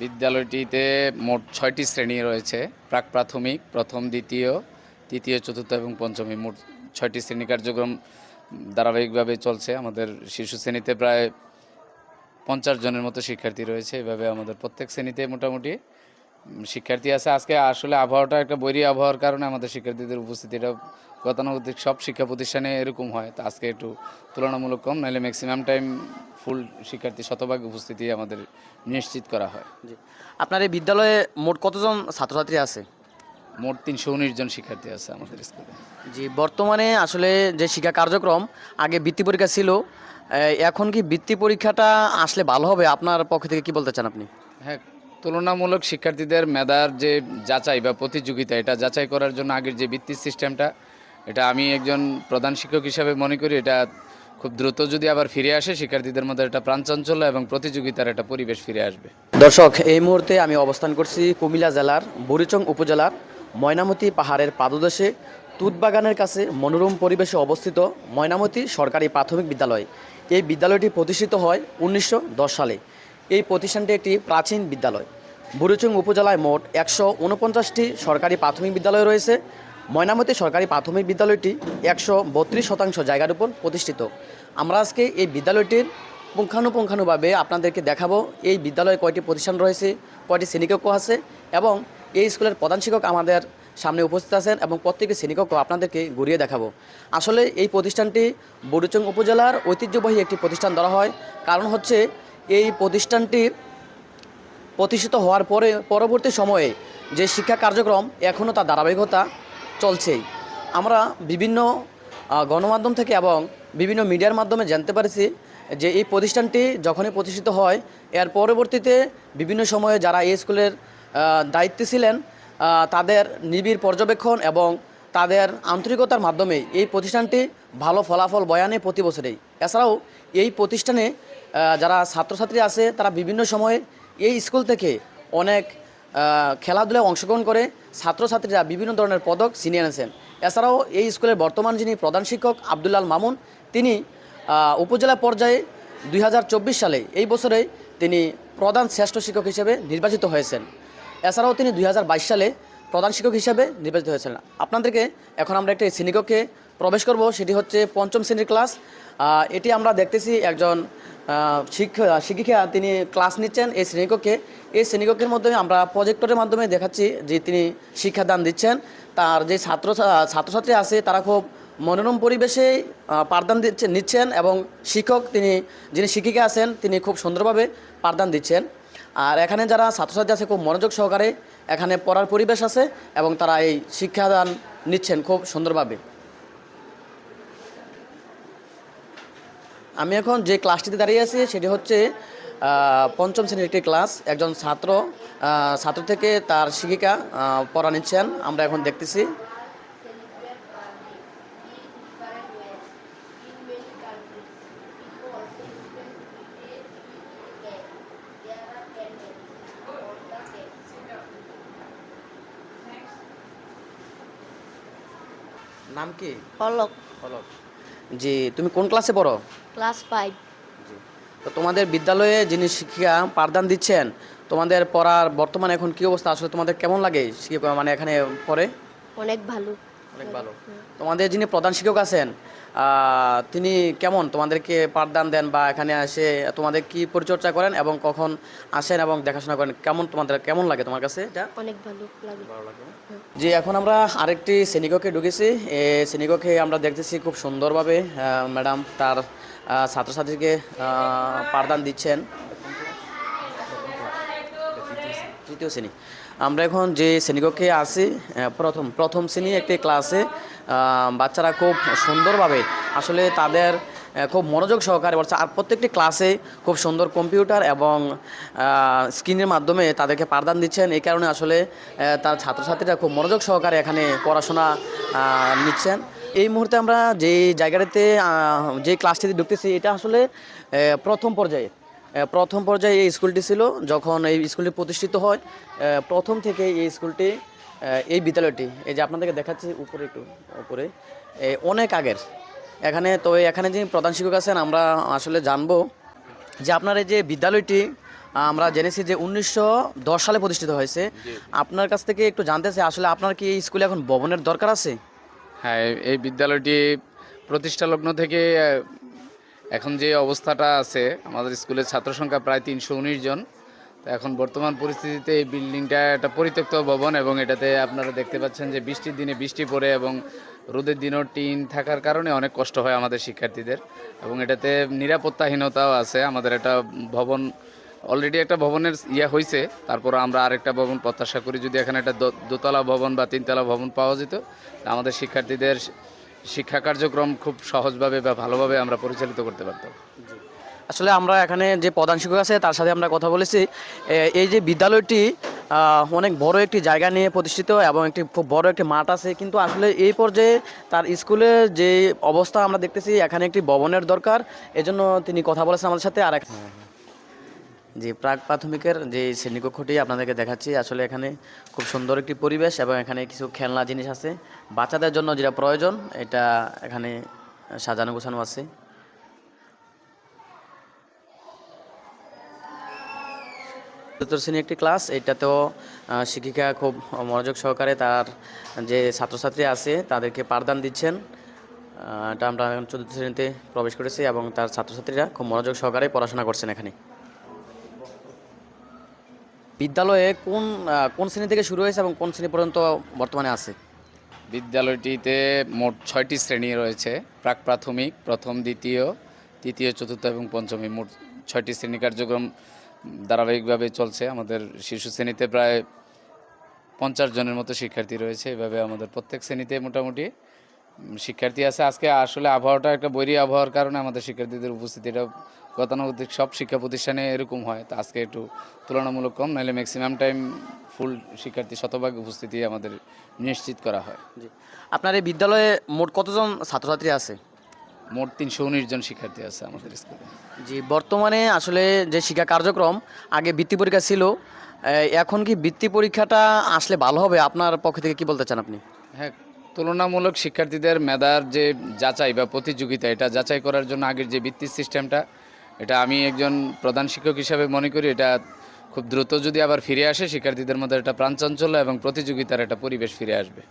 বিদ্যালয়টিতে মোট ছয়টি শ্রেণি রয়েছে। প্রাক প্রাথমিক, প্রথম, দ্বিতীয়, তৃতীয়, চতুর্থ এবং পঞ্চমী মোট ছয়টি শ্রেণি কার্যক্রম ধারাবাহিকভাবে চলছে। আমাদের শিশু শ্রেণীতে প্রায় পঞ্চাশ জনের মতো শিক্ষার্থী রয়েছে। এভাবে আমাদের প্রত্যেক শ্রেণীতে মোটামুটি শিক্ষার্থী আছে। আজকে আসলে আবহাওয়াটা একটা বৈরী আবহাওয়ার কারণে আমাদের শিক্ষার্থীদের উপস্থিতিটা গতানুগতিক সব শিক্ষা প্রতিষ্ঠানে এরকম হয়। তো আজকে একটু তুলনামূলক কম নাহলে ম্যাক্সিমাম টাইম ফুল শিক্ষার্থী শতভাগ উপস্থিতি আমাদের নিশ্চিত করা হয়। আপনার এই বিদ্যালয়ে মোট কতজন ছাত্রছাত্রী আছে? মোট তিনশো উনিশ জন শিক্ষার্থী আছে আমাদের স্কুলে। জি বর্তমানে আসলে যে শিক্ষা কার্যক্রম আগে বৃত্তি পরীক্ষা ছিল এখন কি বৃত্তি পরীক্ষাটা আসলে ভালো হবে? আপনার পক্ষ থেকে কি বলতে চান আপনি? হ্যাঁ তুলনামূলক শিক্ষার্থীদের মেধার যে যাচাই বা প্রতিযোগিতা, এটা যাচাই করার জন্য আগের যে বৃত্তির সিস্টেমটা, এটা আমি একজন প্রধান শিক্ষক হিসাবে মনে করি, এটা খুব দ্রুত যদি আবার ফিরে আসে, শিক্ষার্থীদের মধ্যে একটা প্রাণচাঞ্চল্য এবং প্রতিযোগিতার একটা পরিবেশ ফিরে আসবে। দর্শক, এই মুহূর্তে আমি অবস্থান করছি কুমিল্লা জেলার বুড়িচং উপজেলার ময়নামতি পাহাড়ের পাদদেশে। তুতবাগানের কাছে মনোরম পরিবেশে অবস্থিত ময়নামতি সরকারি প্রাথমিক বিদ্যালয়। এই বিদ্যালয়টি প্রতিষ্ঠিত হয় উনিশশো দশ সালে। এই প্রতিষ্ঠানটি একটি প্রাচীন বিদ্যালয়। বুড়িচং উপজেলায় মোট একশো উনপঞ্চাশটি সরকারি প্রাথমিক বিদ্যালয় রয়েছে। ময়নামতি সরকারি প্রাথমিক বিদ্যালয়টি একশো বত্রিশ শতাংশ জায়গার উপর প্রতিষ্ঠিত। আমরা আজকে এই বিদ্যালয়টির পুঙ্খানুপুঙ্খানুভাবে আপনাদেরকে দেখাবো এই বিদ্যালয়ে কয়টি প্রতিষ্ঠান রয়েছে, কয়টি শ্রেণীকক্ষ আছে এবং এই স্কুলের প্রধান শিক্ষক আমাদের সামনে উপস্থিত আছেন এবং প্রত্যেকটি শ্রেণীকক্ষ আপনাদেরকে ঘুরিয়ে দেখাবো। আসলে এই প্রতিষ্ঠানটি বড়ুচং উপজেলার ঐতিহ্যবাহী একটি প্রতিষ্ঠান ধরা হয়। কারণ হচ্ছে এই প্রতিষ্ঠানটি প্রতিষ্ঠিত হওয়ার পরে, পরবর্তী সময়ে যে শিক্ষা কার্যক্রম, এখনও তার ধারাবাহিকতা চলছেই। আমরা বিভিন্ন গণমাধ্যম থেকে এবং বিভিন্ন মিডিয়ার মাধ্যমে জানতে পারছি যে এই প্রতিষ্ঠানটি যখনই প্রতিষ্ঠিত হয়, এর পরবর্তীতে বিভিন্ন সময়ে যারা এই স্কুলের দায়িত্বে ছিলেন তাদের নিবিড় পর্যবেক্ষণ এবং তাদের আন্তরিকতার মাধ্যমে এই প্রতিষ্ঠানটি ভালো ফলাফল বয়ানে প্রতি বছরেই। এছাড়াও এই প্রতিষ্ঠানে যারা ছাত্রছাত্রী আছে, তারা বিভিন্ন সময়ে এই স্কুল থেকে অনেক খেলাধুলায় অংশগ্রহণ করে ছাত্রছাত্রীরা বিভিন্ন ধরনের পদক ছিনিয়ে এনেছেন। এছাড়াও এই স্কুলের বর্তমান যিনি প্রধান শিক্ষক আবদুল্লাল মামুন, তিনি উপজেলা পর্যায়ে দুই হাজার চব্বিশ সালে এই বছরে তিনি প্রধান শ্রেষ্ঠ শিক্ষক হিসেবে নির্বাচিত হয়েছেন। এছাড়াও তিনি দুই হাজার বাইশ সালে প্রধান শিক্ষক হিসাবে নির্বাচিত হয়েছিলেন। আপনাদেরকে এখন আমরা একটি শ্রেণীকক্ষে প্রবেশ করব, সেটি হচ্ছে পঞ্চম শ্রেণির ক্লাস। এটি আমরা দেখতেছি একজন শিক্ষা, শিক্ষিকা, তিনি ক্লাস নিচ্ছেন এই শ্রেণীকক্ষে এই শ্রেণীকক্ষের মাধ্যমে আমরা প্রজেক্টরের মাধ্যমে দেখাচ্ছি যে তিনি শিক্ষাদান দিচ্ছেন। তার যে ছাত্র ছাত্রছাত্রী আছে, তারা খুব মনোরম পরিবেশে পাঠদান দিচ্ছেন, নিচ্ছেন এবং শিক্ষক তিনি, যিনি শিক্ষিকা আছেন, তিনি খুব সুন্দরভাবে পাঠদান দিচ্ছেন। আর এখানে যারা ছাত্রছাত্রী আছে, খুব মনোযোগ সহকারে এখানে পড়ার পরিবেশ আছে এবং তারা এই শিক্ষাদান নিচ্ছেন খুব সুন্দরভাবে। আমি এখন যে ক্লাসটিতে দাঁড়িয়ে আছি, সেটি হচ্ছে পঞ্চম শ্রেণির একটি ক্লাস। একজন ছাত্র ছাত্র থেকে তার শিক্ষিকা পড়া নিচ্ছেন। আমরা এখন দেখতেছি। নাম কি? পলক পলক জি তুমি কোন ক্লাসে পড়ো? Class five. তো তোমাদের বিদ্যালয়ে যিনি শিক্ষিকা পাঠদান দিচ্ছেন তোমাদের পড়ার বর্তমানে এখন কি অবস্থা? আসলে তোমাদের কেমন লাগে মানে এখানে পড়ে? অনেক ভালো। অনেক ভালো। তোমাদের যিনি প্রধান শিক্ষক আছেন তিনি কেমন? তোমাদেরকে পাঠদান দেন বা এখানে এসে তোমাদের কি পরিচর্যা করেন এবং কখন আসেন এবং দেখাশোনা করেন? কেমন তোমাদের কেমন লাগে তোমার কাছে এটা? অনেক ভালো লাগে। জি এখন আমরা আরেকটি শ্রেণীকক্ষে ঢুকেছি। এই শ্রেণীকক্ষে আমরা দেখতেছি খুব সুন্দরভাবে ম্যাডাম তার ছাত্রছাত্রীকে পাঠদান দিচ্ছেন। তৃতীয় শ্রেণি। আমরা এখন যে শ্রেণীকক্ষে আছি প্রথম প্রথম শ্রেণি একটি ক্লাসে বাচ্চারা খুব সুন্দরভাবে আসলে তাদের খুব মনোযোগ সহকারে বলছে। আর প্রত্যেকটি ক্লাসে খুব সুন্দর কম্পিউটার এবং স্ক্রিনের মাধ্যমে তাদেরকে পাঠদান দিচ্ছেন। এই কারণে আসলে তার ছাত্রছাত্রীরা খুব মনোযোগ সহকারে এখানে পড়াশোনা নিচ্ছেন। এই মুহূর্তে আমরা যে জায়গাটাতে যে ক্লাসটিতে ঢুকতেছি, এটা আসলে প্রথম পর্যায়ে। প্রথম পর্যায়ে এই স্কুলটি ছিল যখন এই স্কুলটি প্রতিষ্ঠিত হয় প্রথম থেকে এই স্কুলটি এই বিদ্যালয়টি এই যে আপনাদেরকে দেখাচ্ছি উপরে একটু উপরে অনেক আগের। এখানে তো এখানে যিনি প্রধান শিক্ষক আছেন আমরা আসলে জানব যে আপনার এই যে বিদ্যালয়টি আমরা জেনেছি যে উনিশশো দশ সালে প্রতিষ্ঠিত হয়েছে। আপনার কাছ থেকে একটু জানতে চাই আসলে আপনার কি এই স্কুলে এখন ভবনের দরকার আছে? হ্যাঁ এই- বিদ্যালয়টি প্রতিষ্ঠা লগ্ন থেকে এখন যে অবস্থাটা আছে, আমাদের স্কুলের ছাত্র সংখ্যা প্রায় তিনশো উনিশ জন। তো এখন বর্তমান পরিস্থিতিতে এই বিল্ডিংটা একটা পরিত্যক্ত ভবন এবং এটাতে আপনারা দেখতে পাচ্ছেন যে বৃষ্টির দিনে বৃষ্টি পড়ে এবং রোদের দিনও টিন থাকার কারণে অনেক কষ্ট হয় আমাদের শিক্ষার্থীদের। এবং এটাতে নিরাপত্তাহীনতাও আছে। আমাদের একটা ভবন অলরেডি একটা ভবনের ইয়ে হয়েছে তারপর আমরা আরেকটা ভবন প্রত্যাশা করি। যদি এখানে একটা দোতলা ভবন বা তিনতলা ভবন পাওয়া যেত, আমাদের শিক্ষার্থীদের শিক্ষা কার্যক্রম খুব সহজভাবে বা ভালোভাবে আমরা পরিচালিত করতে পারতাম। আসলে আমরা এখানে যে প্রধান শিক্ষক আছে তার সাথে আমরা কথা বলেছি। এই যে বিদ্যালয়টি অনেক বড় একটি জায়গা নিয়ে প্রতিষ্ঠিত এবং একটি খুব বড় একটি মাঠ আছে। কিন্তু আসলে এই পর্যায়ে তার স্কুলের যে অবস্থা আমরা দেখতেছি এখানে একটি ভবনের দরকার। এজন্য তিনি কথা বলেছেন আমাদের সাথে। আর এক- যে প্রাক প্রাথমিকের যে শ্রেণীকক্ষটি আপনাদেরকে দেখাচ্ছি, আসলে এখানে খুব সুন্দর একটি পরিবেশ এবং এখানে কিছু খেলনা জিনিস আছে। বাচ্চাদের জন্য যেটা প্রয়োজন, এটা এখানে সাজানো গোছানো আছে। চতুর্থ শ্রেণি একটি ক্লাস, এটাতেও শিক্ষিকা খুব মনোযোগ সহকারে তার যে ছাত্রছাত্রী আছে, তাদেরকে পাঠদান দিচ্ছেন। এটা আমরা চতুর্থ শ্রেণীতে প্রবেশ করেছি এবং তার ছাত্রছাত্রীরা খুব মনোযোগ সহকারে পড়াশোনা করছেন এখানে। বিদ্যালয়ে কোন কোন শ্রেণি থেকে শুরু হয়েছে এবং কোন শ্রেণি পর্যন্ত বর্তমানে আছে? বিদ্যালয়টিতে মোট ছয়টি শ্রেণি রয়েছে, প্রাক প্রাথমিক, প্রথম, দ্বিতীয়, তৃতীয়, চতুর্থ এবং পঞ্চমী। মোট ছয়টি শ্রেণি কার্যক্রম ধারাবাহিকভাবে চলছে। আমাদের শিশু শ্রেণীতে প্রায় পঞ্চাশ জনের মতো শিক্ষার্থী রয়েছে। এভাবে আমাদের প্রত্যেক শ্রেণীতে মোটামুটি শিক্ষার্থী আছে। আজকে আসলে আবহাওয়াটা একটা বৈরী আবহাওয়ার কারণে আমাদের শিক্ষার্থীদের উপস্থিতিটা গতানুগতিক। সব শিক্ষা প্রতিষ্ঠানে এরকম হয়। তো আজকে একটু তুলনামূলক কম নাহলে ম্যাক্সিমাম টাইম ফুল শিক্ষার্থী শতভাগ উপস্থিতি আমাদের নিশ্চিত করা হয়। আপনার এই বিদ্যালয়ে মোট কতজন ছাত্রছাত্রী আছে? মোট তিনশো উনিশ জন শিক্ষার্থী আছে আমাদের স্কুলে। জি বর্তমানে আসলে যে শিক্ষা কার্যক্রম আগে বৃত্তি পরীক্ষা ছিল এখন কি বৃত্তি পরীক্ষাটা আসলে ভালো হবে? আপনার পক্ষ থেকে কি বলতে চান আপনি? হ্যাঁ তুলনামূলক শিক্ষার্থীদের মেধার যে যাচাই বা প্রতিযোগিতা, এটা যাচাই করার জন্য আগের যে বৃত্তি সিস্টেমটা, এটা আমি একজন প্রধান শিক্ষক হিসাবে মনে করি, এটা খুব দ্রুত যদি আবার ফিরে আসে, শিক্ষার্থীদের মধ্যে একটা প্রাণচাঞ্চল্য এবং প্রতিযোগিতার একটা পরিবেশ ফিরে আসবে।